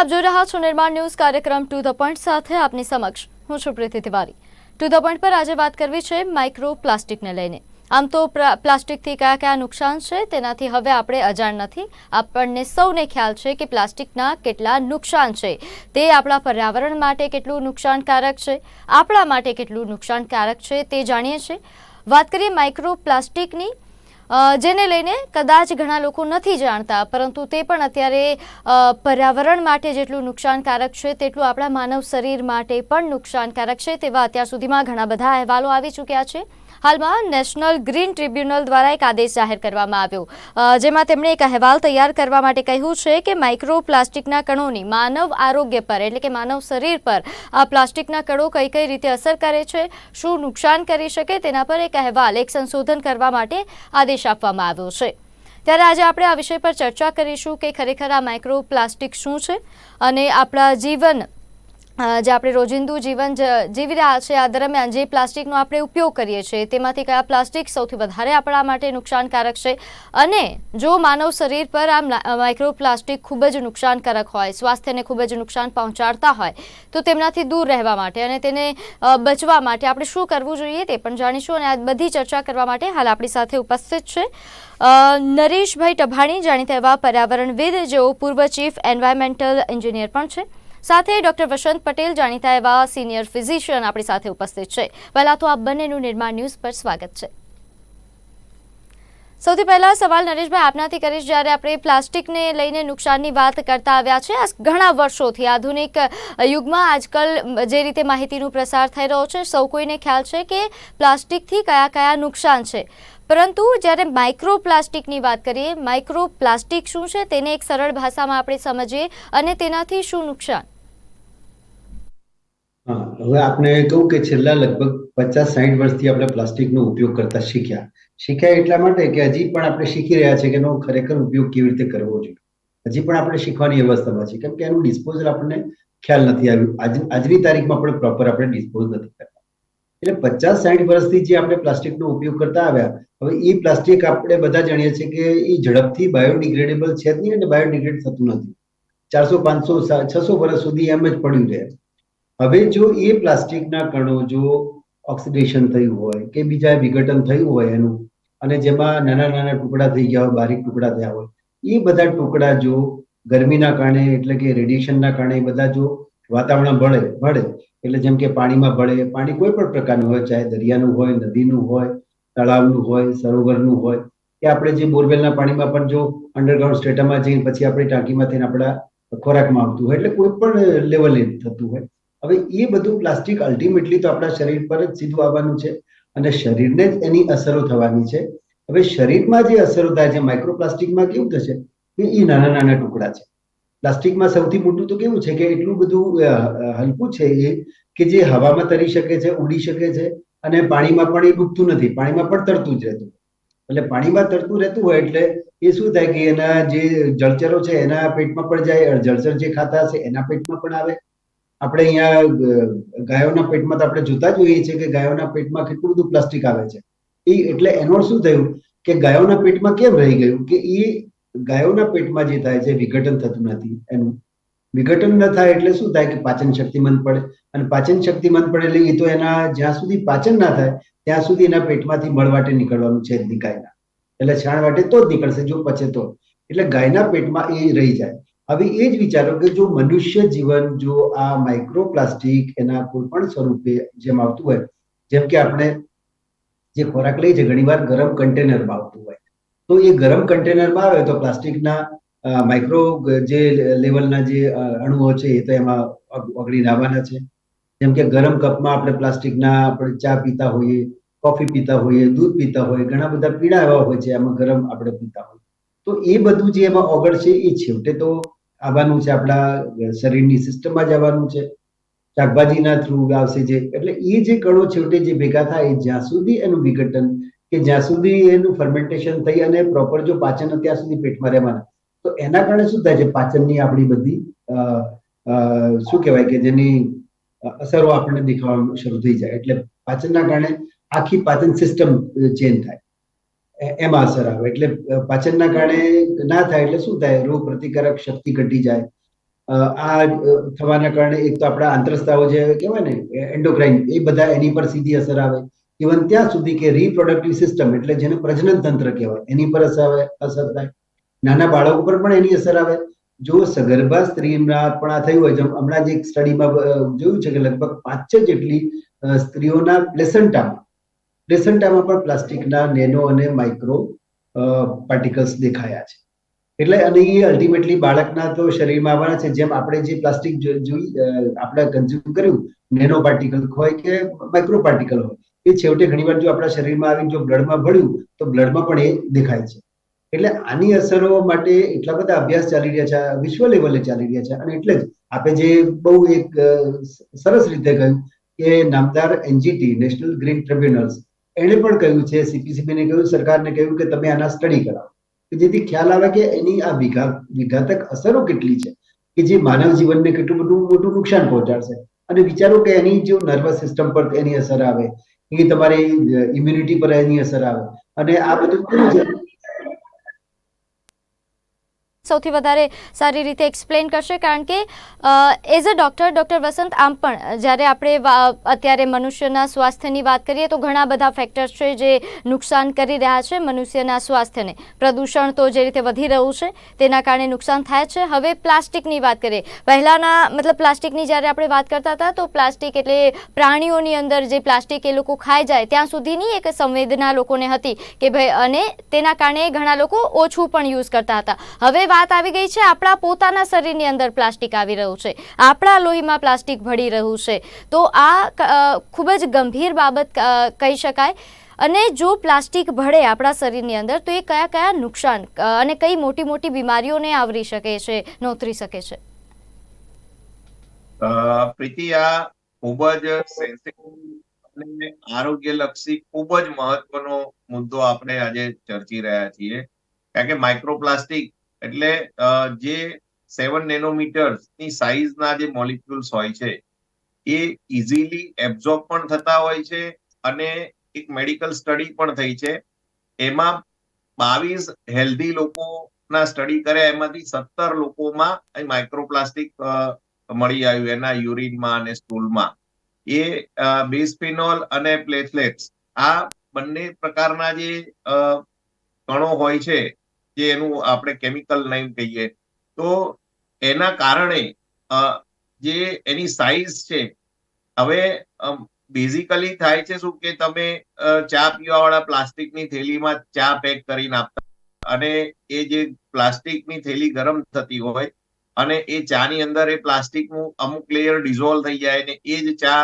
આપ જોઈ રહ્યા છો નિર્માણ ન્યૂઝ કાર્યક્રમ ટુ ધ પોઈન્ટ સાથે આપની સમક્ષ. હું છું Preeti Tiwari. To the point પર આજે વાત કરવી છે માઇક્રો પ્લાસ્ટિકને લઈને. આમ તો પ્લાસ્ટિકથી કયા કયા નુકસાન છે તેનાથી હવે આપણે અજાણ નથી. આપણને સૌને ખ્યાલ છે કે પ્લાસ્ટિકના કેટલા નુકસાન છે. તે આપણા પર્યાવરણ માટે કેટલું નુકસાનકારક છે, આપણા માટે કેટલું નુકસાનકારક છે તે જાણીએ છીએ. વાત કરીએ માઇક્રો પ્લાસ્ટિકની જેને લઈને કદાચ ઘણા લોકો નથી જાણતા, પરંતુ તે પણ અત્યારે પર્યાવરણ માટે જેટલું નુકસાનકારક છે, તેટલું આપણા માનવ શરીર માટે પણ નુકસાનકારક છે, તેવા અત્યાર સુધીમાં ઘણા બધા અહેવાલો આવી ચૂક્યા છે. હાલમાં નેશનલ ગ્રીન ટ્રિબ્યુનલ દ્વારા એક આદેશ જાહેર કરવામાં આવ્યો. જેમાં તેમણે એક અહેવાલ તૈયાર કરવા માટે કહ્યું છે કે માઇક્રો પ્લાસ્ટિકના કણોની માનવ આરોગ્ય પર, એટલે કે માનવ શરીર પર, આ પ્લાસ્ટિકના કણો કઈ કઈ રીતે અસર કરે છે, શું નુકસાન કરી શકે, તેના પર એક અહેવાલ, એક સંશોધન કરવા માટે આદેશ આપવામાં આવ્યો છે. ત્યારે આજે આપણે આ વિષય પર ચર્ચા કરીશું કે ખરેખર આ માઇક્રો પ્લાસ્ટિક શું છે અને આપણા જીવન જે આપણે રોજિંદુ જીવન જીવી રહ્યા છે, આ દરમિયાન જે પ્લાસ્ટિકનો આપણે ઉપયોગ કરીએ છીએ, તેમાંથી કયા પ્લાસ્ટિક સૌથી વધારે આપણા માટે નુકસાનકારક છે? અને જો માનવ શરીર પર આ માઇક્રોપ્લાસ્ટિક માઇક્રો પ્લાસ્ટિક ખૂબ જ નુકસાનકારક હોય, સ્વાસ્થ્યને ખૂબ જ નુકસાન પહોંચાડતા હોય, તો તેમનાથી દૂર રહેવા માટે અને તેને બચવા માટે આપણે શું કરવું જોઈએ તે પણ જાણીશું અને આ બધી ચર્ચા કરવા માટે હાલ આપણી સાથે ઉપસ્થિત છે. નરેશભાઈ ટભાણી જાણીતા એવા પર્યાવરણવિદ જેઓ પૂર્વ ચીફ એન્વાયરમેન્ટલ એન્જિનિયર પણ છે. સાથે ડોક્ટર વસંત પટેલ જાણીતા એવા સિનિયર ફિઝિશિયન આપણી સાથે ઉપસ્થિત છે. પહેલા તો આપ બંનેનું નિર્માણ ન્યૂઝ પર સ્વાગત છે. સૌથી પહેલા સવાલ નરેશભાઈ આપનાથી કરીશ. જ્યારે આપણે પ્લાસ્ટિકને લઈને નુકસાનની વાત કરતા આવ્યા છે, આ ઘણા વર્ષોથી આધુનિક યુગમાં આજકાલ જે રીતે માહિતીનું પ્રસાર થઈ રહ્યો છે, સૌ કોઈને ખ્યાલ છે કે પ્લાસ્ટિકથી કયા કયા નુકસાન છે. પરંતુ જ્યારે માઇક્રો પ્લાસ્ટિકની વાત કરીએ માઇક્રો પ્લાસ્ટિક શું છે તેને એક સરળ ભાષામાં આપણે સમજીએ અને તેનાથી શું નુકસાન? હવે આપણે કહું કે છેલ્લા લગભગ પચાસ સાઠ વર્ષથી આપણે પ્લાસ્ટિકનો ઉપયોગ કરતા શીખ્યા. શીખ્યા એટલા માટે કે હજી પણ આપણે શીખી રહ્યા છે કે એનો ખરેખર ઉપયોગ કેવી રીતે કરવો જોઈએ. હજી પણ આપણે શીખવાની અવસ્થામાં છે કેમ કે એનું ડિસ્પોઝલ આપણને ખ્યાલ નથી આવ્યું. આજ, આજની તારીખમાં પણ પ્રોપર આપણે ડિસ્પોઝ નથી કરતા. એટલે પચાસ સાઠ વર્ષથી જે આપણે પ્લાસ્ટિકનો ઉપયોગ કરતા આવ્યા, હવે એ પ્લાસ્ટિક આપણે બધા જાણીએ છીએ કે એ ઝડપથી બાયોડિગ્રેડેબલ છે જ નહીં અને બાયોડિગ્રેડ થતું નથી. ચારસો, પાંચસો છસો વર્ષ સુધી એમ જ પડ્યું રહે. હવે જો એ પ્લાસ્ટિકના કણો જો ઓક્સિડેશન થયું હોય કે બીજા વિઘટન થયું હોય એનું, અને જેમાં નાના નાના ટુકડા થઈ ગયા હોય, બારીક ટુકડા થયા હોય, એ બધા ટુકડા જો ગરમીના કારણે એટલે કે રેડિયેશનના કારણે બધા જો વાતાવરણ ભળે ભળે. એટલે જેમ કે પાણીમાં ભળે, પાણી કોઈ પણ પ્રકારનું હોય, ચાહે દરિયાનું હોય, નદીનું હોય, તળાવનું હોય, સરોવરનું હોય. કે આપણે જે બોરવેલના પાણીમાં પણ જો અંડરગ્રાઉન્ડ સ્ટેટામાં જઈને પછી આપણી ટાંકીમાં થઈને આપણા ખોરાકમાં આવતું હોય, એટલે કોઈ પણ લેવલે થતું હોય. હવે એ બધું પ્લાસ્ટિક અલ્ટિમેટલી તો આપણા શરીર પર જ સીધું આવવાનું છે અને શરીરને જ એની અસરો થવાની છે. હવે શરીરમાં જે અસરો થાય છે માઇક્રોપ્લાસ્ટિકમાં કેવું થશે? કે એ નાના નાના ટુકડા છે. પ્લાસ્ટિકમાં સૌથી મોટું તો કેવું છે કે એટલું બધું હલકું છે એ કે જે હવામાં તરી શકે છે, ઉડી શકે છે અને પાણીમાં પણ એ ડૂબતું નથી. પાણીમાં પણ તરતું જ રહેતું. એટલે પાણીમાં તરતું રહેતું હોય એટલે એ શું થાય કે એના જે જળચરો છે એના પેટમાં પણ જાય જળચર જે ખાતા હશે એના પેટમાં પણ આવે. આપણે અહીંયા ગાયોના પેટમાં તો આપણે જોતા જ હોઈએ છીએ કે ગાયોના પેટમાં કેટલું બધું પ્લાસ્ટિક આવે છે. એ એટલે એનો શું થયું કે ગાયોના પેટમાં કેમ રહી ગયું? કે એ ગાયોના પેટમાં જે થાય છે, વિઘટન થતું નથી. એનું વિઘટન ન થાય એટલે શું થાય કે પાચન શક્તિ મંદ પડે. અને પાચન શક્તિ મંદ પડે એટલે એ તો એના જ્યાં સુધી પાચન ના થાય, ત્યાં સુધી એના પેટમાંથી મળવાટે નીકળવાનું છે જ ગાયના. એટલે છાણ વાટે તો જ નીકળશે, જો પચે તો. એટલે ગાયના પેટમાં એ રહી જાય. હવે એ જ વિચારો કે જો મનુષ્ય જીવન, જો આ માઇક્રોપ્લાસ્ટિક એના કોઈ પણ સ્વરૂપે જેમ આવતું હોય, જેમ કે આપણે જે ખોરાક લઈએ છીએ, ઘણીવાર ગરમ કન્ટેનરમાં આવતું હોય. તો એ ગરમ કન્ટેનરમાં આવે તો પ્લાસ્ટિકના માઇક્રો જે લેવલના જે અણુઓ છે એ તો એમાં ઓગળી આવવાના છે. જેમ કે ગરમ કપમાં આપણે પ્લાસ્ટિકના આપણે ચા પીતા હોઈએ, કોફી પીતા હોઈએ, દૂધ પીતા હોઈએ, ઘણા બધા પીણા એવા હોય છે એમાં ગરમ આપણે પીતા હોઈએ. તો એ બધું જે એમાં ઓગળશે એ છેવટે તો આવવાનું છે આપણા શરીરની સિસ્ટમમાં જ આવવાનું છે. શાકભાજીના થ્રુ આવશે જે, એટલે એ જે કણો છેવટે જે ભેગા થાય જ્યાં સુધી એનું વિઘટન કે જ્યાં સુધી એનું ફર્મેન્ટેશન થઈ અને પ્રોપર જો પાચન ત્યાં સુધી પેટમાં રહેવાના. તો એના કારણે શું થાય છે? પાચનની આપણી બધી શું કહેવાય કે જેની અસરો આપણને દેખાવા શરૂ થઈ જાય. એટલે પાચનના કારણે આખી પાચન સિસ્ટમ ચેન્જ થાય. એમાં અસર આવે. એટલે પાચનના કારણે ના થાય એટલે શું થાય? રોગ પ્રતિકારક શક્તિ ઘટી જાય. આ થવાના કારણે એક તો આપણા આંતરસ્તાવો જે કહેવાય ને એન્ડોક્રાઇન એ બધા એની પર સીધી અસર આવે. ઇવન ત્યાં સુધી કે રિપ્રોડક્ટિવ સિસ્ટમ એટલે જેને પ્રજનન તંત્ર કહેવાય. એની પર અસર આવે, અસર થાય. નાના બાળકો પર પણ એની અસર આવે. જો સગર્ભા સ્ત્રીના પણ આ થયું હોય હમણાં જ એક સ્ટડીમાં જોયું છે કે લગભગ પાંચ જેટલી સ્ત્રીઓના પ્લેસન્ટામાં પ્લેસન્ટામાં પણ પ્લાસ્ટિકના નેનો અને માઇક્રો પાર્ટિકલ્સ દેખાયા છે. એટલે અને એ અલ્ટિમેટલી બાળકના તો શરીરમાં આવવાના છે. જેમ આપણે જે પ્લાસ્ટિક જોઈ આપણે કન્ઝ્યુમ કર્યું, નેનો પાર્ટિકલ હોય કે માઇક્રો પાર્ટિકલ હોય એ છેવટે ઘણીવાર જો આપણા શરીરમાં આવીને જો બ્લડમાં ભળ્યું, તો બ્લડમાં પણ એ દેખાય છે. એટલે આની અસરો માટે એટલા બધા અભ્યાસ ચાલી રહ્યા છે વિશ્વ લેવલે ચાલી રહ્યા છે. અને એટલે જ આપણે જે બહુ એક સરસ રીતે કહ્યું કે નામદાર એનજીટી, નેશનલ ગ્રીન ટ્રિબ્યુનલ્સ, એણે પણ કહ્યું છે, સીપીસીબીને કહ્યું, સરકારને કહ્યું કે તમે આના સ્ટડી કરાવો. કે જેથી ખ્યાલ આવે કે એની આ વિઘા, વિઘાતક અસરો કેટલી છે. કે જે માનવ જીવનને કેટલું બધું મોટું નુકસાન પહોંચાડશે. અને વિચારો કે એની જો નર્વસ સિસ્ટમ પર એની અસર આવે કે તમારી ઇમ્યુનિટી પર એની અસર આવે. અને આ બધું કેવું છે? સૌથી વધારે સારી રીતે એક્સપ્લેન કરશે કારણ કે as a doctor doctor Vasant આમ પણ, જ્યારે આપણે અત્યારે મનુષ્યના સ્વાસ્થ્યની વાત કરીએ તો ઘણા બધા ફેક્ટર્સ છે જે નુકસાન કરી રહ્યા છે મનુષ્યના સ્વાસ્થ્યને. પ્રદૂષણ તો જે રીતે વધી રહ્યું છે, તેના કારણે નુકસાન થાય છે. હવે પ્લાસ્ટિકની વાત કરીએ. પહેલાંના, મતલબ પ્લાસ્ટિકની જ્યારે આપણે વાત કરતા હતા, તો પ્લાસ્ટિક એટલે પ્રાણીઓની અંદર જે પ્લાસ્ટિક એ લોકો ખાઈ જાય, ત્યાં સુધીની એક સંવેદના લોકોને હતી કે ભાઈ, અને તેના કારણે ઘણા લોકો ઓછું પણ યુઝ કરતા હતા. હવે વાત આવી ગઈ છે, આપણા પોતાના શરીરની અંદર પ્લાસ્ટિક આવી રહ્યું છે, આપણા લોહીમાં પ્લાસ્ટિક ભળી રહ્યું છે. તો આ ખૂબ જ ગંભીર બાબત કહી શકાય. અને જો પ્લાસ્ટિક ભળે આપણા શરીરની અંદર, તો એ કયા કયા નુકસાન અને કઈ મોટી મોટી બીમારીઓને આવરી શકે છે, નોતરી શકે છે? પ્રીતિ, આ ખૂબ જ સેન્સિટિવ અને ખૂબ જ મહત્વનો મુદ્દો આપણે આજે ચર્ચી રહ્યા છીએ. કારણ કે માઇક્રોપ્લાસ્ટિક એટલે જે સેવન નેનોમીટર્સની સાઇઝના જે મોલિક્યુલ્સ હોય છે, એ ઇઝીલી એબ્ઝોર્બ પણ થતા હોય છે અને એક મેડિકલ સ્ટડી પણ થઈ છે. એમાં બાવીસ હેલ્ધી લોકોના સ્ટડી કર્યા, એમાંથી સત્તર લોકોમાં માઇક્રોપ્લાસ્ટિક મળી આવ્યું એના યુરિનમાં અને સ્ટૂલમાં એ બેસ્પિનોલ અને પ્લેટલેટ્સ આ બંને પ્રકારના જે કણો હોય છે જે એનું આપણે કેમિકલ નેમ કહીએ, તો એના કારણે જે એની સાઇઝ છે, હવે બેઝિકલી થાય છે શું કે તમે ચા પીવા વાળા પ્લાસ્ટિકની થેલીમાં ચા પેક કરીને આપતા અને એ જે પ્લાસ્ટિકની થેલી ગરમ થતી હોય અને એ ચાની અંદર એ પ્લાસ્ટિકનું અમુક લેયર ડિઝોલ્વ થઈ જાય ને એ જ ચા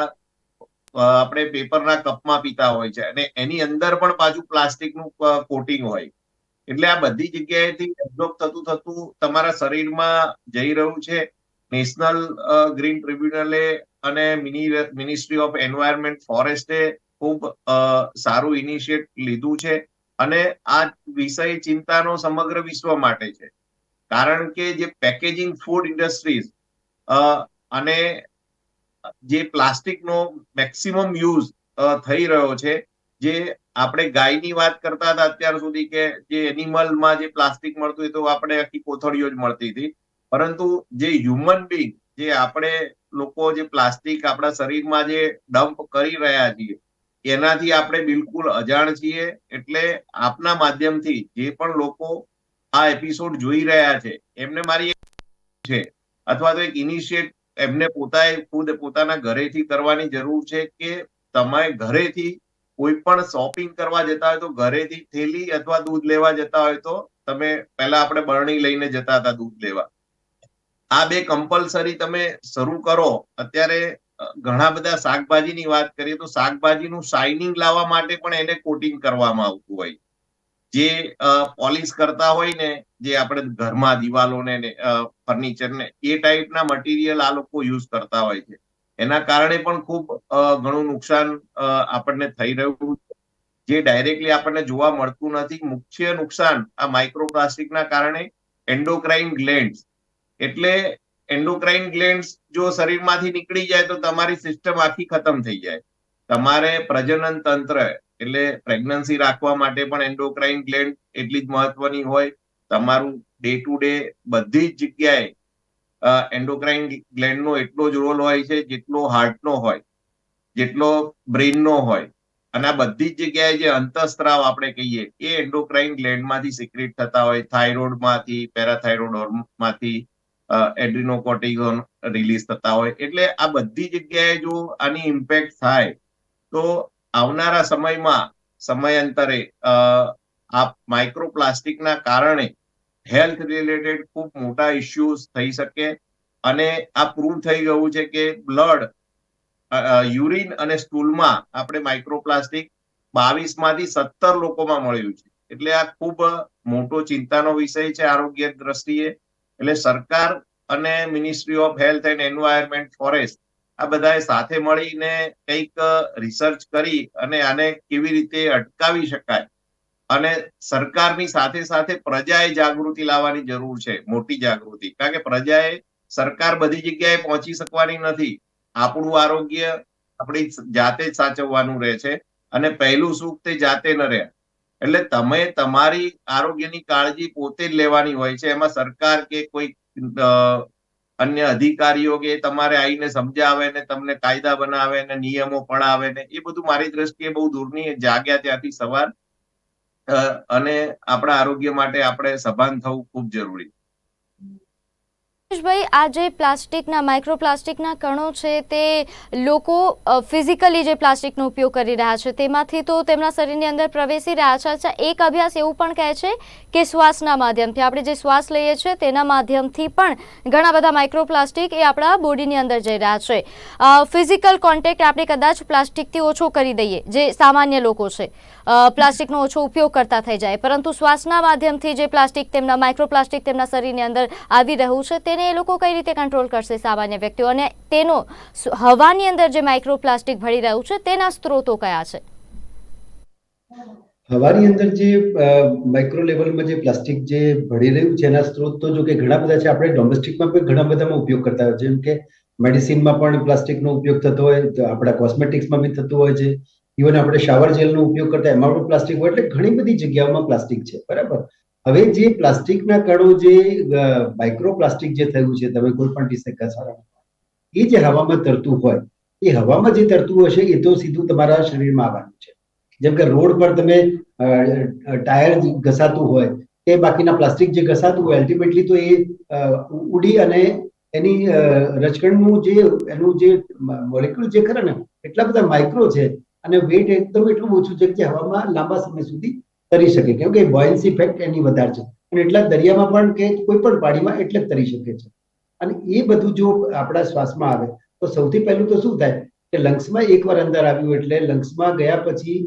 આપણે પેપરના કપમાં પીતા હોય છે અને એની અંદર પણ પાછું પ્લાસ્ટિકનું કોટિંગ હોય. એટલે આ બધી જગ્યાએથી એબ્ઝોર્બ થતું થતું તમારા શરીરમાં જઈ રહ્યું છે. નેશનલ ગ્રીન ટ્રિબ્યુનલે અને મિનિસ્ટ્રી ઓફ એન્વાયરમેન્ટ ફોરેસ્ટે ખૂબ સારું ઇનિશિયેટ લીધું છે અને આ વિષય ચિંતાનો સમગ્ર વિશ્વ માટે છે. કારણ કે જે પેકેજિંગ ફૂડ ઇન્ડસ્ટ્રીઝ અને જે પ્લાસ્ટિકનો મેક્સિમમ યુઝ થઈ રહ્યો છે જે આપણે ગાયની વાત કરતા હતા અત્યાર સુધી કે જે એનિમલમાં જે પ્લાસ્ટિક મળતું હોય તો આપણે આખી કોથળીઓ જ મળતી હતી. પરંતુ જે હ્યુમન બિંગ જે આપણે લોકો જે પ્લાસ્ટિક આપણા શરીરમાં જે ડમ્પ કરી રહ્યા છીએ, એનાથી આપણે બિલકુલ અજાણ છીએ. એટલે આપના માધ્યમથી જે પણ લોકો આ એપિસોડ જોઈ રહ્યા છે, એમને મારી છે. અથવા તો એક ઇનિશિયેટ એમને પોતાએ ખુદ પોતાના ઘરેથી કરવાની જરૂર છે કે તમે ઘરેથી કોઈ પણ શોપિંગ કરવા જતા હોય તો ઘરેથી થેલી અથવા દૂધ લેવા જતા હોય તો તમે પહેલા આપણે બરણી લઈને જતા હતા દૂધ લેવા. આ બે કમ્પલસરી તમે શરૂ કરો. અત્યારે ઘણા બધા શાકભાજીની વાત કરીએ તો શાકભાજીનું શાઇનિંગ લાવવા માટે પણ એને કોટિંગ કરવામાં આવતું હોય. જે પોલિશ કરતા હોય ને, જે આપણે ઘરમાં દિવાલોને ફર્નિચરને એ ટાઈપના મટીરિયલ આ લોકો યુઝ કરતા હોય છે. એના કારણે પણ ખૂબ ઘણું નુકસાન આપણને થઈ રહ્યું જે ડાયરેક્ટલી આપણને જોવા મળતું નથી. મુખ્ય નુકસાન આ માઇક્રોપ્લાસ્ટિકના કારણે એન્ડોક્રાઇન ગ્લેન્ડ એટલે એન્ડોક્રાઇન ગ્લેન્ડ જો શરીરમાંથી નીકળી જાય તો તમારી સિસ્ટમ આખી ખતમ થઈ જાય. તમારે પ્રજનન તંત્ર, એટલે પ્રેગ્નન્સી રાખવા માટે પણ એન્ડોક્રાઇન ગ્લેન્ડ એટલી જ મહત્વની હોય. તમારું ડે ટુ ડે બધી જ જગ્યાએ એન્ડોક્રાઇન ગ્લેન્ડનો એટલો જ રોલ હોય છે જેટલો હાર્ટનો હોય, જેટલો બ્રેઇનનો હોય. અને આ બધી જ જગ્યાએ જે અંતઃસ્ત્રાવ આપણે કહીએ, એ એન્ડોક્રાઇન ગ્લેન્ડમાંથી સિક્રેટ થતા હોય. થાઇરોઇડમાંથી પેરાથાઇરોઇડમાંથી એડ્રિનોકોર્ટિઝોન રિલીઝ થતા હોય. એટલે આ બધી જગ્યાએ જો આની ઇમ્પેક્ટ થાય, તો આવનારા સમયમાં, સમયાંતરે આ માઇક્રોપ્લાસ્ટિકના કારણે હેલ્થ રિલેટેડ ખૂબ મોટા ઇશ્યુઝ થઈ શકે અને આ પ્રૂવ થઈ ગયું છે કે બ્લડ યુરિન અને સ્ટૂલમાં આપણે માઇક્રોપ્લાસ્ટિક બાવીસમાંથી સત્તર લોકોમાં મળ્યું છે. એટલે આ ખૂબ મોટો ચિંતાનો વિષય છે આરોગ્ય દ્રષ્ટિએ. એટલે સરકાર અને ministry of health and environment forest આ બધાએ સાથે મળીને કંઈક રિસર્ચ કરી અને આને કેવી રીતે અટકાવી શકાય અને સરકારની સાથે સાથે પ્રજાએ જાગૃતિ લાવવાની જરૂર છે, મોટી જાગૃતિ. કારણ કે પ્રજાએ સરકાર બધી જગ્યાએ પહોંચી શકવાની નથી. આપણું આરોગ્ય આપણી જાતે જ સાચવવાનું રહે છે અને પહેલું સુખ તે જાતે ન રહે. એટલે તમે તમારી આરોગ્યની કાળજી પોતે જ લેવાની હોય છે. એમાં સરકાર કે કોઈ અન્ય અધિકારીઓ કે તમારે આવીને સમજાવે ને તમને કાયદા બનાવે ને નિયમો પડાવે ને, એ બધું મારી દ્રષ્ટિએ બહુ દૂરની જાગ્યા ત્યાંથી સવાર અને આપણા આરોગ્ય માટે આપણે સભાન થવું ખૂબ જરૂરી. ભાઈ જે પ્લાસ્ટિકના, માઇક્રોપ્લાસ્ટિકના કણો છે, તે લોકો ફિઝિકલી જે પ્લાસ્ટિકનો ઉપયોગ કરી રહ્યા છે, તેમાંથી તો તેમના શરીરની અંદર પ્રવેશી રહ્યા છે. અચ્છા, એક અભ્યાસ એવું પણ કહે છે કે શ્વાસના માધ્યમથી. આપણે જે શ્વાસ લઈએ છીએ, તેના માધ્યમથી પણ ઘણા બધા માઇક્રોપ્લાસ્ટિક એ આપણા બોડીની અંદર જઈ રહ્યા છે. ફિઝિકલ કોન્ટેક્ટ આપણે કદાચ પ્લાસ્ટિકથી ઓછો કરી દઈએ, જે સામાન્ય લોકો છે. પ્લાસ્ટિકનો ઓછો ઉપયોગ કરતા થઈ જાય. પરંતુ શ્વાસના માધ્યમથી જે પ્લાસ્ટિક તેમના, માઇક્રોપ્લાસ્ટિક તેમના શરીરની અંદર આવી રહ્યું છે તેને એ લોકો કઈ રીતે કંટ્રોલ કરશે સામાન્ય વ્યક્તિઓ? અને તેનો હવાની અંદર જે માઇક્રોપ્લાસ્ટિક ભળી રહ્યું છે, તેના સ્ત્રોતો કયા છે? હવાની અંદર જે માઇક્રો લેવલમાં જે પ્લાસ્ટિક જે ભળી રહ્યું છે, એના સ્ત્રોત તો જો કે ઘણા બધા છે, આપણે ડોમેસ્ટિકમાં પણ ઘણા બધામાં ઉપયોગ કરતા હોય જેમ કે મેડિસિનમાં પણ પ્લાસ્ટિકનો ઉપયોગ થતો હોય આપણા કોસ્મેટિક્સમાં બી થતું હોય છે. ઇવન આપણે શાવર જેલનો ઉપયોગ કરતા, એમાં પણ પ્લાસ્ટિક હોય, એટલે ઘણી બધી જગ્યાઓમાં પ્લાસ્ટિક છે. બરાબર? હવે જે પ્લાસ્ટિકના કણો જે માઇક્રો પ્લાસ્ટિક જે થયું છે, તમે કોઈ પણ સારા એ જે હવામાં તરતું હોય, એ હવામાં જે તરતું હશે, એ તો સીધું તમારા શરીરમાં આવવાનું છે. જેમ કે રોડ પર તમે ટાયર ઘસાતું હોય, કે બાકીના પ્લાસ્ટિક જે ઘસાતું હોય અલ્ટિમેટલી તો એ ઉડી અને એની રચકણનું જે, એનું જે મોલેક્યુલ જે ખરા ને, એટલા બધા માઇક્રો છે, અને વેટ એકદમ એટલું ઓછું છે કે હવામાં લાંબા સમય સુધી તરી શકે. કેમ કે બોયન્સી ઇફેક્ટ એની વધારે છે. અને એટલા દરિયામાં પણ કે કોઈ પણ પાણીમાં એટલે જ તરી શકે છે. અને એ બધું જો આપણા શ્વાસમાં આવે, તો સૌથી પહેલું તો શું થાય? કે લંગ્સમાં એકવાર અંદર આવ્યું એટલે લંગ્સમાં ગયા પછી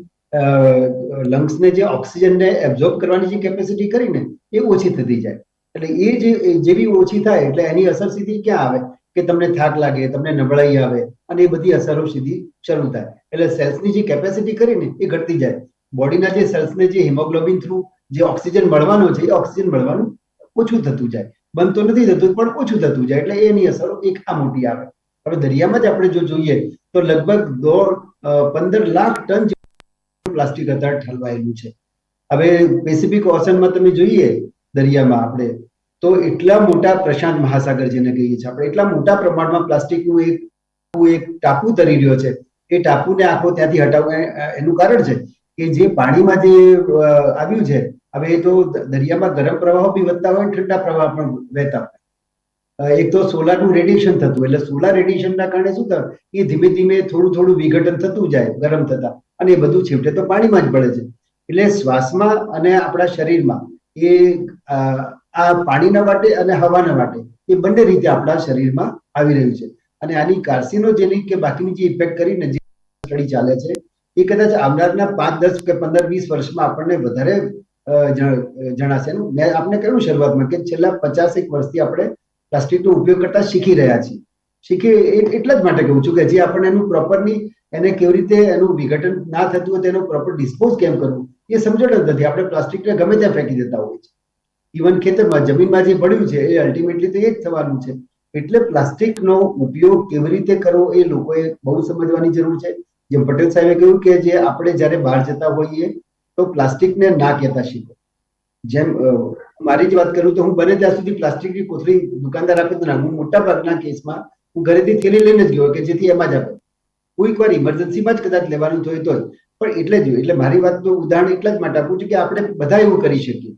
લંગ્સને જે ઓક્સિજનને એબ્ઝોર્બ કરવાની જે કેપેસિટી કરીને એ ઓછી થતી જાય. એટલે એ જે જેવી ઓછી થાય એટલે એની અસર સીધી ક્યાં આવે? કે તમને થાક લાગે, તમને નબળાઈ આવે અને એ બધી અસરો સીધી શરૂ થાય. એટલે સેલ્સની જે કેપેસિટી કરીને એ ઘટતી જાય. બોડીના જે સેલ્સને જે હિમોગ્લોબિન થ્રુ જે ઓક્સિજન મળવાનો છે, એ ઓક્સિજન મળવાનું ઓછું થતું જાય. બનતું નથી થતું, પણ ઓછું થતું જાય. એટલે એની અસરો એક આ મોટી આવે. હવે દરિયામાં જ આપણે જો જોઈએ, તો લગભગ દોઢ પંદર લાખ ટન પ્લાસ્ટિક અત્યારે ઠલવાયેલું છે. હવે પેસિફિક ઓશનમાં તમે જોઈએ દરિયામાં આપણે, તો એટલા મોટા પ્રશાંત મહાસાગર જેને કહીએ છીએ આપણે, એટલા મોટા પ્રમાણમાં પ્લાસ્ટિકનું એક એક ટાપુ તરી રહ્યો છે. એ ટાપુને આખો ત્યાંથી હટાવવા એનું કારણ છે. કે જે પાણીમાં જે આવ્યું છે, હવે એ તો દરિયામાં ગરમ પ્રવાહો બી વધતા હોય ઠંડા પ્રવાહ પણ વહેતા હોય. એક તો સોલારનું રેડિયેશન થતું એટલે સોલાર રેડિયેશનના કારણે શું થાય? એ ધીમે ધીમે થોડું થોડું વિઘટન થતું જાય, ગરમ થતા. અને એ બધું છેવટે તો પાણીમાં જ પડે છે. એટલે શ્વાસમાં અને આપણા શરીરમાં એ આ પાણીના માટે અને હવાના માટે એ બંને રીતે આપણા શરીરમાં આવી રહ્યું છે. અને આની કાર્સિનોજેનિક કે બાકીની જે ઇફેક્ટ કરીને જે સ્ટડી ચાલે છે એ કદાચ આવનારના પાંચ, દસ કે પંદર, વીસ વર્ષમાં આપણને વધારે જણાશે મેં આપને કહ્યું શરૂઆતમાં કે છેલ્લા પચાસેક વર્ષથી આપણે પ્લાસ્ટિકનો ઉપયોગ કરતા શીખી રહ્યા છીએ. શીખી એટલા જ માટે કહું છું કે જે આપણને એનું પ્રોપરની એને કેવી રીતે એનું વિઘટન ના થતું હોય તેનો પ્રોપર ડિસ્પોઝ કેમ કરવું, એ સમજણ જ નથી. આપણે પ્લાસ્ટિકને ગમે ત્યાં ફેંકી દેતા હોઈએ છીએ. ઇવન ખેતરમાં જમીનમાં જે પડ્યું છે, એ અલ્ટિમેટલી તો એ જ થવાનું છે. એટલે પ્લાસ્ટિકનો ઉપયોગ કેવી રીતે કરવો એ લોકોએ બહુ સમજવાની જરૂર છે. જેમ પટેલ સાહેબે કહ્યું કે જે આપણે જ્યારે બહાર જતા હોઈએ તો પ્લાસ્ટિકને ના કહેતા શીખો. જેમ મારી જ વાત કરું તો હું બને ત્યાં સુધી પ્લાસ્ટિકની કોથળી દુકાનદાર આપે તો ના. હું મોટા ભાગના કેસમાં હું ઘરેથી થેલી લઈને જ ગયો કે જેથી એમાં જ આપે. કોઈક વાર ઇમરજન્સીમાં જ કદાચ લેવાનું થયું તો. પણ એટલે જ, એટલે મારી વાતનું ઉદાહરણ એટલા જ માટે આપું છું કે આપણે બધા એવું કરી શકીએ.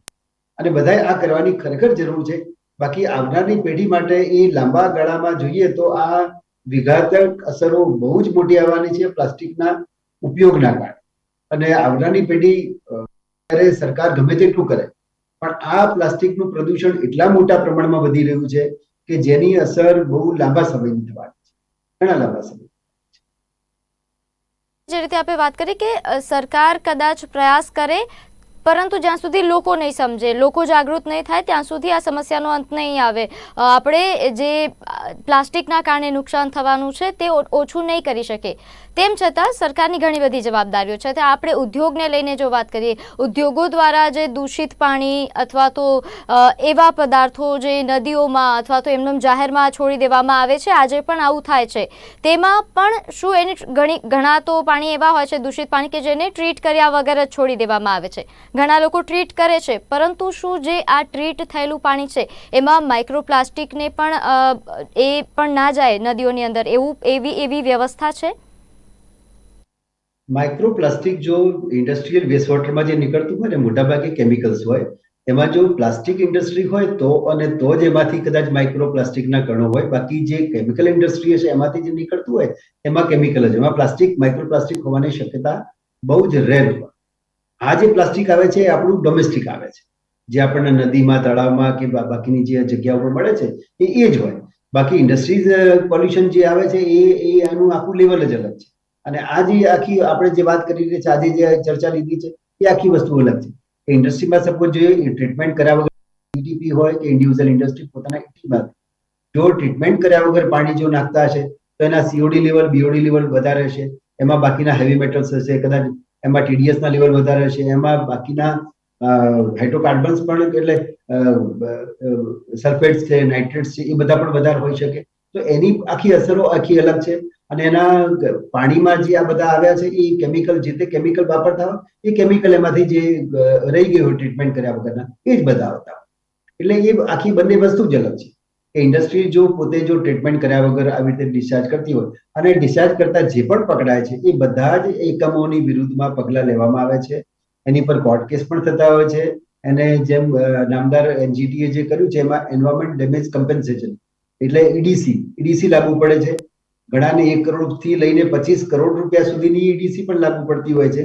અને બધાએ આ કરવાની ખરેખર જરૂર છે. બાકી આવનારની પેઢી માટે એ લાંબા ગાળામાં જોઈએ તો આ વિઘાતક અસરો બહુ જ મોટી આવવાની છે પ્લાસ્ટિકના ઉપયોગના કારણે. અને આવનારી પેઢી સરકાર ગમે તેટલું કરે, પણ આ પ્લાસ્ટિકનું પ્રદૂષણ એટલા મોટા પ્રમાણમાં વધી રહ્યું છે કે જેની અસર બહુ લાંબા સમયની થવાની છે. ઘણા લાંબા સમય જે રીતે આપણે વાત કરી કે સરકાર કદાચ પ્રયાસ કરે પરંતુ જ્યાં સુધી લોકો નહીં સમજે, લોકો જાગૃત નહીં થાય, ત્યાં સુધી આ સમસ્યાનો અંત નહીં આવે. આપણે જે પ્લાસ્ટિકના કારણે નુકસાન થવાનું છે, તે ઓછું નહીં કરી શકે તેમ છતાં સરકારની ઘણી બધી જવાબદારીઓ છે. તો આપણે ઉદ્યોગને લઈને જો વાત કરીએ, ઉદ્યોગો દ્વારા જે દૂષિત પાણી અથવા તો એવા પદાર્થો જે નદીઓમાં અથવા તો એમનેમ જાહેરમાં છોડી દેવામાં આવે છે, આજે પણ આવું થાય છે. તેમાં પણ શું એની ઘણી, ઘણા તો પાણી એવા હોય છે, દૂષિત પાણી કે જેને ટ્રીટ કર્યા વગર જ છોડી દેવામાં આવે છે. ઘણા લોકો ટ્રીટ કરે છે, પરંતુ શું જે આ ટ્રીટ થયેલું પાણી છે, એમાં માઇક્રોપ્લાસ્ટિકને પણ એ પણ ના જાય નદીઓની અંદર? એવું, એવી એવી વ્યવસ્થા છે? માઇક્રોપ્લાસ્ટિક જો ઇન્ડસ્ટ્રીયલ વેસ્ટ વોટરમાં જે નીકળતું હોય ને, મોટાભાગે કેમિકલ્સ હોય, એમાં જો પ્લાસ્ટિક ઇન્ડસ્ટ્રી હોય તો અને તો જ એમાંથી કદાચ માઇક્રોપ્લાસ્ટિકના કણો હોય, બાકી જે કેમિકલ ઇન્ડસ્ટ્રી છે એમાંથી જે નીકળતું હોય, એમાં કેમિકલ જ, એમાં પ્લાસ્ટિક, માઇક્રોપ્લાસ્ટિક હોવાની શક્યતા બહુ જ રેર હોય. આ જે પ્લાસ્ટિક આવે છે, એ આપણું ડોમેસ્ટિક આવે છે. જે આપણને નદીમાં, તળાવમાં કે બાકીની જે જગ્યાઓ પર મળે છે, એ એ જ હોય. બાકી ઇન્ડસ્ટ્રીઝ પોલ્યુશન જે આવે છે, એ એ આનું આખું લેવલ જ અલગ છે. અને આ જે આખી આપણે જે વાત કરી છે, આજે જે ચર્ચા લીધી છે, એ આખી વસ્તુ અલગ છે. કે ઇન્ડસ્ટ્રીમાં સપોઝ જોઈએ ટ્રીટમેન્ટ કર્યા વગર ઈટીપી હોય કે ઇન્ડિવિજ્યુઅલ ઇન્ડસ્ટ્રી પોતાના ઈટીમાં જો ટ્રીટમેન્ટ કર્યા વગર પાણી જો નાખતા હશે, તો એના સીઓડી લેવલ બીઓડી લેવલ વધારે હશે. એમાં બાકીના હેવી મેટલ્સ હશે, કદાચ એમાં ટીડીએસના લેવલ વધારે હશે. એમાં બાકીના હાઇડ્રોકાર્બન્સ પણ એટલે સલ્ફેટ્સ છે નાઇટ્રેટ્સ છે, એ બધા પણ વધારે હોઈ શકે. તો એની આખી અસરો આખી અલગ છે અને એના પાણીમાં જે આ બધા આવ્યા છે, એ કેમિકલ જે તે કેમિકલ વાપરતા હોય, એ કેમિકલ એમાંથી જે રહી ગયું હોય ટ્રીટમેન્ટ કર્યા વગરના, એ જ બધા આવતા એટલે એ આખી બંને વસ્તુ જ અલગ છે. કે ઇન્ડસ્ટ્રી જો પોતે જો ટ્રીટમેન્ટ કર્યા વગર આવી રીતે ડિસ્ચાર્જ કરતી હોય અને ડિસ્ચાર્જ કરતા જે પણ પકડાય છે, એ બધા જ એકમોની વિરુદ્ધમાં પગલાં લેવામાં આવે છે. એની પર કોર્ટ કેસ પણ થતા હોય છે. અને જેમ નામદાર એનજીટીએ જે કર્યું છે, એમાં એન્વાયરમેન્ટ ડેમેજ કમ્પેન્સેશન એટલે ઈડીસી ઈડીસી લાગુ પડે છે. ઘણાને એક કરોડથી લઈને પચીસ કરોડ રૂપિયા સુધીની ઈડીસી પણ લાગુ પડતી હોય છે.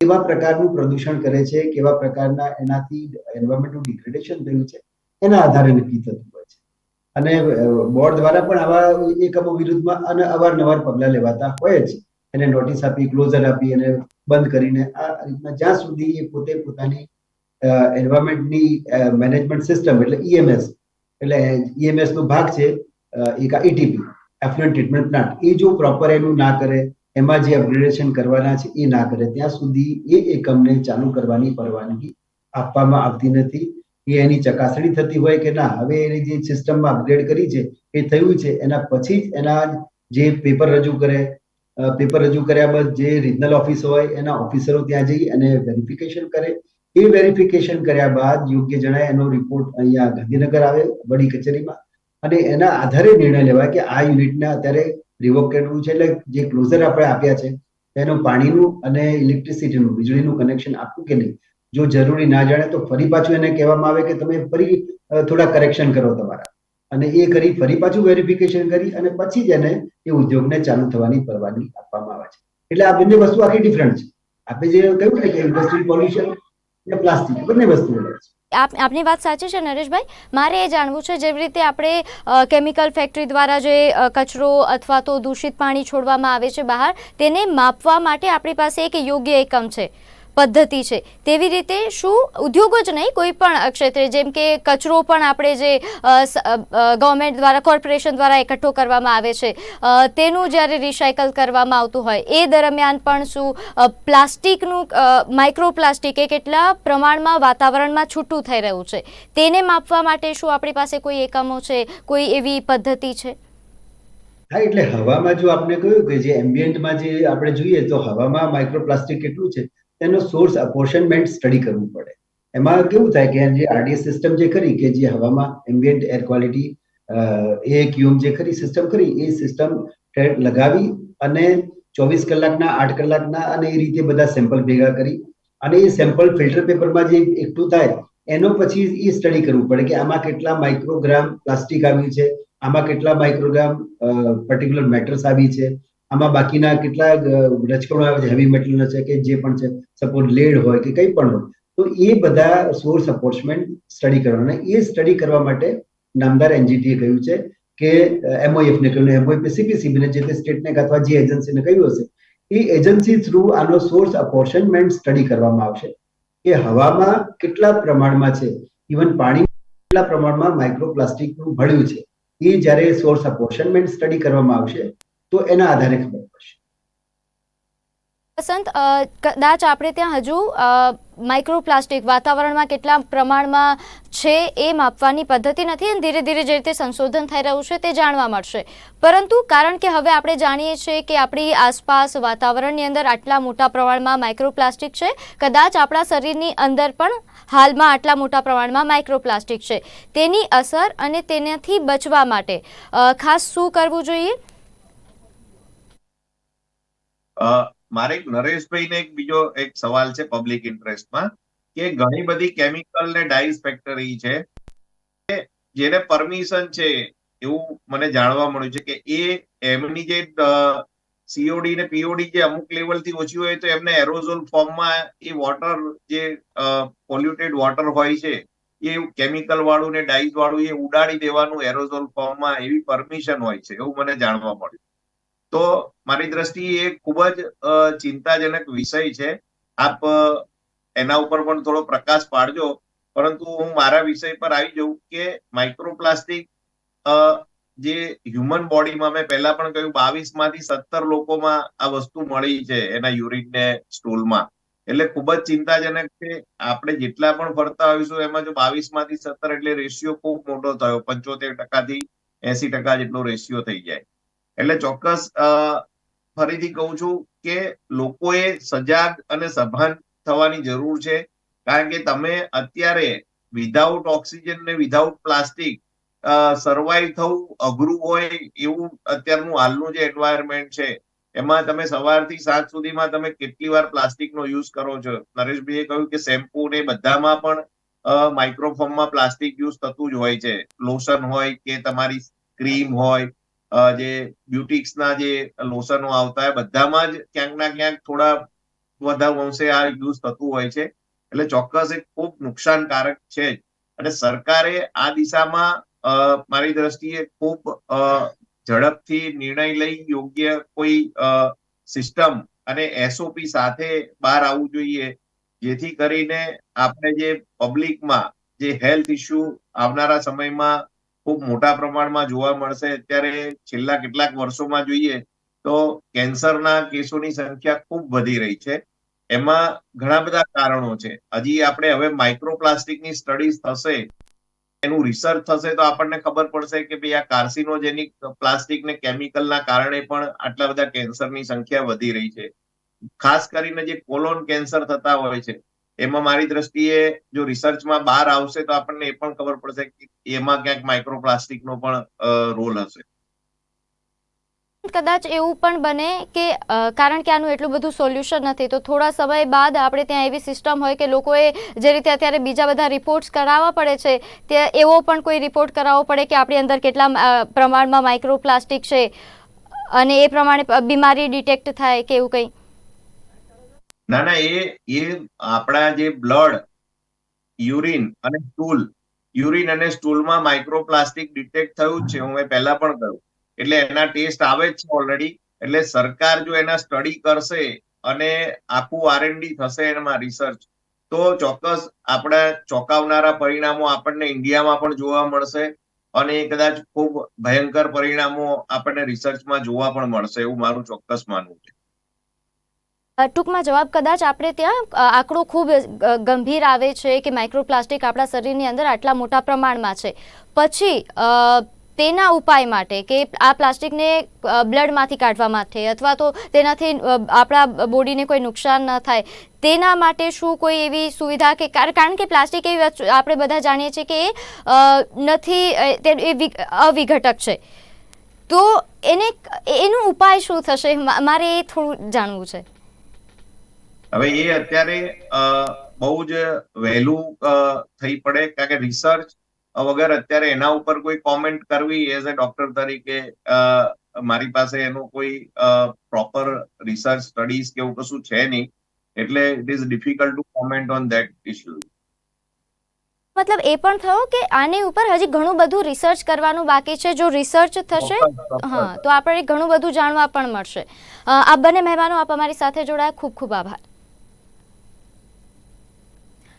કેવા પ્રકારનું પ્રદૂષણ કરે છે, કેવા પ્રકારના એનાથી એન્વાયરમેન્ટનું ડિગ્રેડેશન થયું છે, એના આધારે નક્કી થતું હોય છે. અને બોર્ડ દ્વારા પણ આવા એકમો વિરુદ્ધમાં અને, અવારનવાર પગલાં લેવાતા હોય જ. એને નોટિસ આપી, ક્લોઝર આપી અને બંધ કરીને આ રીતના જ્યાં સુધી એ પોતે પોતાની એન્વાયરમેન્ટની મેનેજમેન્ટ સિસ્ટમ એટલે ઈએમએસ એટલે ઈએમએસ નો ભાગ છે એક ઈટીપી એફ્લુએન્ટ ટ્રીટમેન્ટ પ્લાન્ટ. એ જો પ્રોપર એનું ના કરે, એમાં જે અપગ્રેડેશન કરવાના છે, એ ના કરે, ત્યાં સુધી એ એકમને ચાલુ કરવાની પરવાનગી આપવામાં આવતી નથી. એ એની ચકાસણી થતી હોય કે ના, હવે એની જે સિસ્ટમમાં અપગ્રેડ કરી છે, એ થયું છે, એના પછી જ એના જે પેપર રજૂ કરે પેપર રજૂ કર્યા બાદ જે રિજનલ ઓફિસ હોય, એના ઓફિસરો ત્યાં જઈ અને વેરિફિકેશન કરે એ વેરિફિકેશન કર્યા બાદ યોગ્ય જણાય એનો રિપોર્ટ અહીંયા ગાંધીનગર આવે વડી કચેરીમાં. અને એના આધારે નિર્ણય લેવાય કે આ યુનિટને અત્યારે રિવોક કરવું છે એટલે જે ક્લોઝર આપણે આપ્યા છે, એનું પાણીનું અને ઇલેક્ટ્રિસિટીનું વીજળીનું કનેક્શન આપવું કે નહીં, જો જરૂરી ના જાણે તો ફરી પાછું એને કહેવામાં આવે કે તમે ફરી થોડા કરેક્શન કરો તમારા. અને એ કરી ફરી પાછું વેરિફિકેશન કરી અને પછી જ એને એ ઉદ્યોગને ચાલુ થવાની પરવાનગી આપવામાં આવે છે. એટલે આ બંને વસ્તુ આખી ડિફરન્ટ છે. આપણે જે કહ્યું ને કે ઇન્ડસ્ટ્રીયલ પોલ્યુશન અને પ્લાસ્ટિક બંને વસ્તુ અલગ છે. આપ, આપની વાત સાચી છે નરેશભાઈ. મારે એ જાણવું છે, જેવી રીતે આપણે કેમિકલ ફેક્ટરી દ્વારા જે કચરો અથવા તો દૂષિત પાણી છોડવામાં આવે છે બહાર, તેને માપવા માટે આપણી પાસે એક યોગ્ય એકમ છે. પદ્ધતિ છે. તેવી રીતે શું ઉદ્યોગો જ નહીં, કોઈ પણ ક્ષેત્રે, જેમ કે કચરો પણ આપણે જે ગવર્મેન્ટ દ્વારા કોર્પોરેશન દ્વારા એકઠો કરવામાં આવે છે. તેનું જ્યારે રિસાયકલ કરવામાં આવતું હોય, એ દરમિયાન પણ શું પ્લાસ્ટિકનું માઇક્રોપ્લાસ્ટિક એ કેટલા પ્રમાણમાં વાતાવરણમાં છૂટું થઈ રહ્યું છે. તેને માપવા માટે શું આપણી પાસે કોઈ એકમો છે, કોઈ એવી પદ્ધતિ છે? હા, એટલે હવામાં જો આપણે કહ્યું કે જે એમ્બિયન્ટમાં જે આપણે જોઈએ, તો હવામાં માઇક્રોપ્લાસ્ટિક કેટલું છે? તેનો સોર્સ અપોર્શનમેન્ટ સ્ટડી કરવું પડે. એમાં કેવું થાય કે જે આરડીએસ સિસ્ટમ જે કરી કે જે હવામાં એમ્બિયન્ટ એર ક્વોલિટી એ ક્યુમ જે ખરી સિસ્ટમ કરી એ સિસ્ટમ લગાવી અને ચોવીસ કલાકના, આઠ કલાકના અને એ રીતે બધા સેમ્પલ ભેગા કરી અને એ સેમ્પલ ફિલ્ટર પેપરમાં જે એકઠું થાય, એનો પછી એ સ્ટડી કરવું પડે કે આમાં કેટલા માઇક્રોગ્રામ પ્લાસ્ટિક આવ્યું છે, આમાં કેટલા માઇક્રોગ્રામ પર્ટિક્યુલર મેટર્સ આવી છે આમાં બાકીના કેટલા રચકણો આવે છે હેવી મેટલના છે કે જે પણ છે સપોઝ લેડ હોય કે કંઈ પણ હોય, તો એ બધા સોર્સ અપોર્ચમેન્ટ સ્ટડી કરવાના. એ સ્ટડી કરવા માટે નામદાર એનજીટીએ કહ્યું છે કે એમઓએફ ને કહ્યું એમઓએફ સીપીસીબીને જે તે સ્ટેટને અથવા જે એજન્સીને કહ્યું હશે, એ એજન્સી થ્રુ આનો સોર્સ અપોર્શનમેન્ટ સ્ટડી કરવામાં આવશે. કે હવામાં કેટલા પ્રમાણમાં છે? ઇવન પાણી કેટલા પ્રમાણમાં માઇક્રોપ્લાસ્ટિકનું ભળ્યું છે? એ જ્યારે સોર્સ અપોર્શનમેન્ટ સ્ટડી કરવામાં આવશે તો એના આધારે ખબર પડશે. વસંત કદાચ આપણે ત્યાં હજુ માઇક્રોપ્લાસ્ટિક વાતાવરણમાં કેટલા પ્રમાણમાં છે એ માપવાની પદ્ધતિ નથી અને ધીરે ધીરે જે રીતે સંશોધન થઈ રહ્યું છે તે જાણવા મળશે. પરંતુ કારણ કે હવે આપણે જાણીએ છીએ કે આપણી આસપાસ વાતાવરણની અંદર આટલા મોટા પ્રમાણમાં માઇક્રોપ્લાસ્ટિક છે, કદાચ આપણા શરીરની અંદર પણ હાલમાં આટલા મોટા પ્રમાણમાં માઇક્રોપ્લાસ્ટિક છે. તેની અસર અને તેનાથી બચવા માટે ખાસ શું કરવું જોઈએ? મારે નરેશભાઈને એક બીજો એક સવાલ છે પબ્લિક ઇન્ટરેસ્ટમાં કે ઘણી બધી કેમિકલ ને ડાઈસ ફેક્ટરી છે જેને પરમિશન છે એવું મને જાણવા મળ્યું છે કે એ એમની જે સીઓડી ને પીઓડી જે અમુક લેવલથી ઓછી હોય તો એમને એરોઝોલ ફોર્મમાં એ વોટર જે પોલ્યુટેડ વોટર હોય છે એ કેમિકલ વાળું ને ડાઈસ વાળું એ ઉડાડી દેવાનું એરોઝોલ ફોર્મમાં એવી પરમિશન હોય છે એવું મને જાણવા મળ્યું. તો મારી દ્રષ્ટિએ એ ખૂબ જ ચિંતાજનક વિષય છે. આપ એના ઉપર પણ થોડો પ્રકાશ પાડજો. પરંતુ હું મારા વિષય પર આવી જાઉં કે માઇક્રોપ્લાસ્ટિક જે હ્યુમન બોડીમાં મેં પહેલા પણ કહ્યું બાવીસમાંથી સત્તર લોકોમાં આ વસ્તુ મળી છે એના યુરિન ને સ્ટૂલમાં એટલે ખૂબ જ ચિંતાજનક છે. આપણે જેટલા પણ ફરતા આવીશું, એમાં જો બાવીસમાંથી સત્તર એટલે રેશિયો ખૂબ મોટો થયો. પંચોતેર ટકાથી એસી ટકા જેટલો રેશિયો થઈ જાય. એટલે ચોક્કસ ફરીથી કહું છું કે લોકોએ સજાગ અને સભાન થવાની જરૂર છે. કારણ કે તમે અત્યારે વિધાઉટ ઓક્સિજન ને વિધાઉટ પ્લાસ્ટિક સર્વાઈવ થવું અઘરું હોય એવું અત્યારનું હાલનું જે એન્વાયરમેન્ટ છે, એમાં તમે સવારથી સાંજ સુધીમાં તમે કેટલી વાર પ્લાસ્ટિકનો યુઝ કરો છો? નરેશભાઈએ કહ્યું કે શેમ્પુ ને બધામાં પણ માઇક્રોફોર્મમાં પ્લાસ્ટિક યુઝ થતું જ હોય છે. લોશન હોય કે તમારી ક્રીમ હોય જે બ્યુટિક્સના જે લોશનો આવતા હોય, બધામાં જ ક્યાંક ના ક્યાંક થોડા વધારે અંશે આ યુઝ થતું હોય છે. એટલે ચોક્કસ એ ખૂબ નુકસાનકારક છે જ. અને સરકારે આ દિશામાં મારી દ્રષ્ટિએ ખૂબ ઝડપથી નિર્ણય લઈ યોગ્ય કોઈ સિસ્ટમ અને એસઓપી સાથે બહાર આવવું જોઈએ. જેથી કરીને આપણે જે પબ્લિકમાં જે હેલ્થ ઇસ્યુ આવનારા સમયમાં ખૂબ મોટા પ્રમાણમાં જોવા મળશે. અત્યારે છેલ્લા કેટલાક વર્ષોમાં જોઈએ તો કેન્સરના કેસોની સંખ્યા ખૂબ વધી રહી છે. એમાં ઘણા બધા કારણો છે. હજી આપણે હવે માઇક્રોપ્લાસ્ટિકની સ્ટડીઝ થશે, એનું રિસર્ચ થશે, તો આપણને ખબર પડશે કે ભાઈ આ કાર્સિનોજેનિક પ્લાસ્ટિક ને કેમિકલના કારણે પણ આટલા બધા કેન્સરની સંખ્યા વધી રહી છે. ખાસ કરીને જે કોલોન કેન્સર થતા હોય છે એમાં મારી દ્રષ્ટિએ જો રિસર્ચમાં બહાર આવશે તો આપણને એ પણ ખબર પડશે કે એમાં ક્યાંક માઇક્રોપ્લાસ્ટિકનો પણ રોલ હશે. કદાચ એવું પણ બને કે કારણ કે આનું એટલું બધું સોલ્યુશન નથી, તો થોડા સમય બાદ આપણે ત્યાં એવી સિસ્ટમ હોય કે લોકોએ જે રીતે અત્યારે બીજા બધા રિપોર્ટ્સ કરાવવા પડે છે તે એવો પણ કોઈ રિપોર્ટ કરાવવો પડે કે આપણી અંદર કેટલા પ્રમાણમાં માઇક્રોપ્લાસ્ટિક છે, અને એ પ્રમાણે બીમારી ડિટેક્ટ થાય કે એવું કંઈ. ના ના, એ એ આપણા જે બ્લડ યુરિન અને સ્ટૂલ યુરિન અને સ્ટૂલમાં માઇક્રોપ્લાસ્ટિક ડિટેક્ટ થયું છે, હું પહેલા પણ કહ્યું. એટલે એના ટેસ્ટ આવે જ છે ઓલરેડી એટલે સરકાર જો એના સ્ટડી કરશે અને આખું આરએનડી થશે એમાં રિસર્ચ તો ચોક્કસ આપણા ચોંકાવનારા પરિણામો આપણને ઇન્ડિયામાં પણ જોવા મળશે અને કદાચ ખૂબ ભયંકર પરિણામો આપણને રિસર્ચમાં જોવા પણ મળશે એવું મારું ચોક્કસ માનવું છે. ટૂંકમાં જવાબ કદાચ આપણે ત્યાં આંકડો ખૂબ ગંભીર આવે છે કે માઇક્રોપ્લાસ્ટિક આપણા શરીરની અંદર આટલા મોટા પ્રમાણમાં છે. પછી તેના ઉપાય માટે કે આ પ્લાસ્ટિકને બ્લડમાંથી કાઢવા માટે અથવા તો તેનાથી આપણા બોડીને કોઈ નુકસાન ન થાય, તેના માટે શું કોઈ એવી સુવિધા કે કાર- કારણ કે પ્લાસ્ટિક એવી આપણે બધા જાણીએ છીએ કે એ નથી એ અવિઘટક છે. તો એને, એનો ઉપાય શું થશે? મારે એ થોડું જાણવું છે. હવે એ અત્યારે બહુ જ વહેલું થઈ પડે. કારણ કે રિસર્ચ વગર અત્યારે એના ઉપર કોઈ કોમેન્ટ કરવી એઝ અ ડોક્ટર તરીકે મારી પાસે એનું કોઈ પ્રોપર રિસર્ચ સ્ટડીઝ કે એવું કશું છે નહીં. એટલે it is difficult to comment on that issue મતલબ એ પણ થયો કે આની ઉપર હજી ઘણું બધું રિસર્ચ કરવાનું બાકી છે. જો રિસર્ચ થશે હા તો આપણે ઘણું બધું જાણવા પણ મળશે. આ બંને મહેમાનો આપ અમારી સાથે જોડાયા. ખૂબ ખૂબ આભાર.